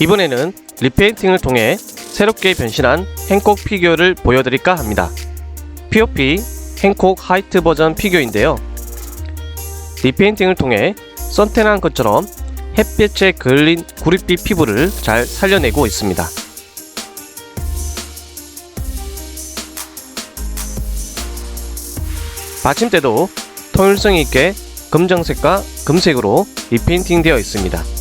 이번에는 리페인팅을 통해 새롭게 변신한 행콕 피규어를 보여드릴까 합니다. POP 행콕 하이트 버전 피규어인데요. 리페인팅을 통해 선탠한 것처럼 햇빛에 그을린 구릿빛 피부를 잘 살려내고 있습니다. 받침대도 통일성 있게 검정색과 금색으로 리페인팅 되어 있습니다.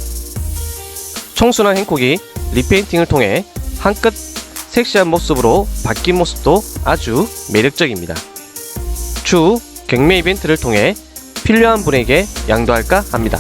청순한 행콕이 리페인팅을 통해 한껏 섹시한 모습으로 바뀐 모습도 아주 매력적입니다. 추후 경매 이벤트를 통해 필요한 분에게 양도할까 합니다.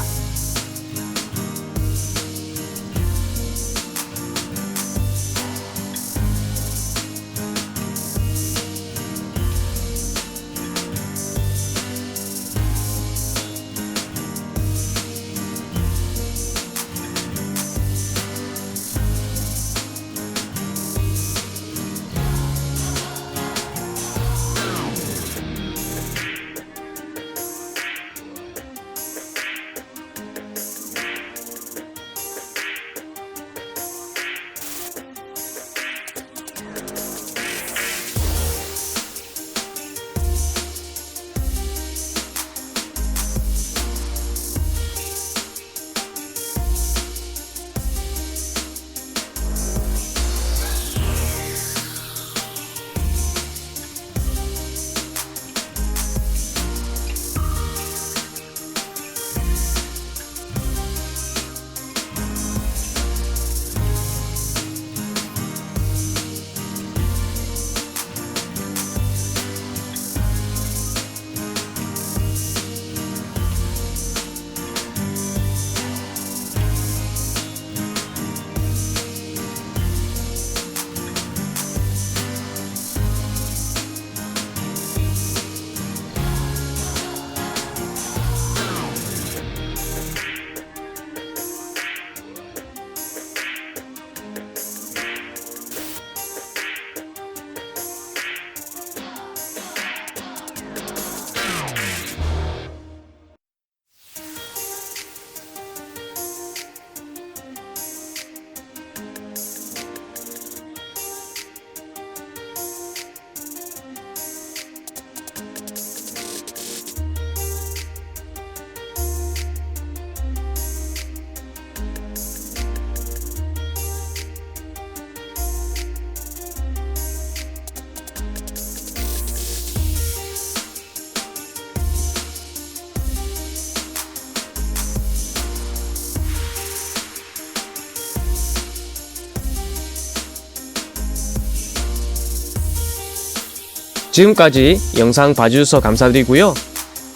지금까지 영상 봐주셔서 감사드리고요.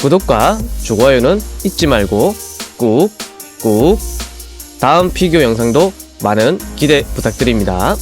구독과 좋아요는 잊지 말고 꾹꾹 다음 피규어 영상도 많은 기대 부탁드립니다.